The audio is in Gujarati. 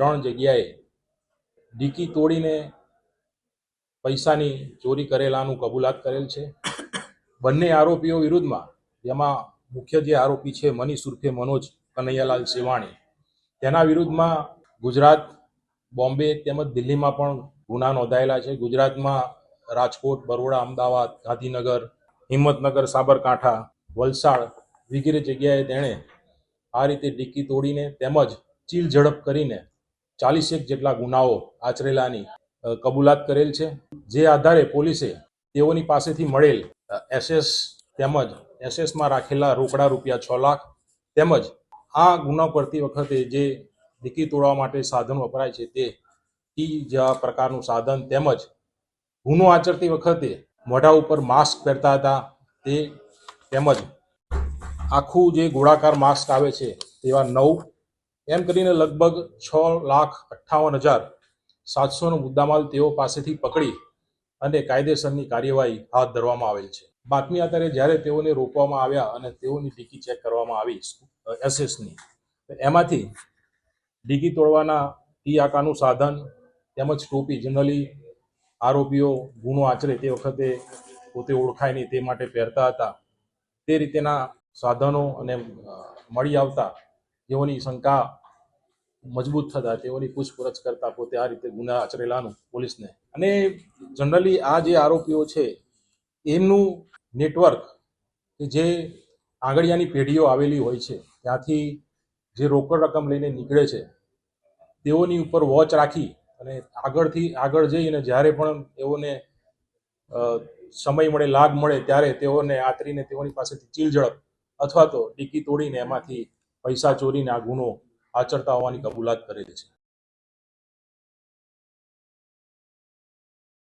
ત્રણ જગ્યાએ ડીકી તોડીને પૈસાની ચોરી કરેલાનું કબૂલાત કરેલ છે. બંને આરોપીઓ વિરુદ્ધમાં, જેમાં મુખ્ય જે આરોપી છે મનીષ ઉર્ફે મનોજ કનૈયાલાલ સેવાણી તેના વિરુદ્ધમાં ગુજરાત બોમ્બે તેમજ દિલ્હીમાં પણ ગુના નોંધાયેલા છે. ગુજરાતમાં રાજકોટ, બરોડા, અમદાવાદ, ગાંધીનગર, હિંમતનગર, સાબરકાંઠા, વલસાડ વગેરે જગ્યાએ તેણે આ રીતે ડિક્કી તોડીને તેમજ ચીલ ઝડપ કરીને ચાલીસેક જેટલા ગુનાઓ આચરેલાની કબૂલાત કરેલ છે. જે આધારે પોલીસે તેઓની પાસેથી મળેલ એસએસ તેમજ એસએસમાં રાખેલા રોકડા રૂપિયા છ લાખ તેમજ આ ગુના કરતી વખતે જે ડીકી તોડવા માટે સાધન વપરાય છે તે ટી જેવા પ્રકારનું સાધન તેમજ ગુનો આચરતી વખતે મોઢા ઉપર માસ્ક પહેરતા હતા તે તેમજ આખું જે ગોળાકાર માસ્ક આવે છે તેવા નવ એમ કરીને લગભગ છ લાખ અઠ્ઠાવન હજાર સાતસોનો મુદ્દામાલ તેઓ પાસેથી પકડી અને કાયદેસરની કાર્યવાહી હાથ ધરવામાં આવેલ છે. બાતમી આધારે જ્યારે તેઓને રોકવામાં આવ્યા અને તેઓની ડીકી ચેક કરવામાં આવી એસએસની એમાંથી ડીકી તોડવાના ટી આકારનું સાધન તેમજ ટોપી, જનરલી આરોપીઓ ગુનો આચરે તે વખતે પોતે ઓળખાય નહીં તે માટે પહેરતા હતા. તે રીતેના સાધનો અને મળી આવતા જેઓની શંકા મજબૂત થતા તેઓની પૂછપરછ કરતા પોતે આ રીતે ગુના આચરેલાનું પોલીસને. અને જનરલી આ જે આરોપીઓ છે, એમનું નેટવર્ક કે જે આંગળિયાની પેઢીઓ આવેલી હોય છે, ત્યાંથી જે રોકડ રકમ લઈને નીકળે છે, તેઓની ઉપર વોચ રાખી અને આગળથી આગળ જઈને જ્યારે પણ તેઓને સમય મળે, લાભ મળે, ત્યારે તેઓને આતરીને તેઓની પાસેથી ચીલ ઝડપ અથવા તો ડીકી તોડીને એમાંથી પૈસા ચોરીને આ ગુનો આચરતા હોવાની કબૂલાત કરેલી છે.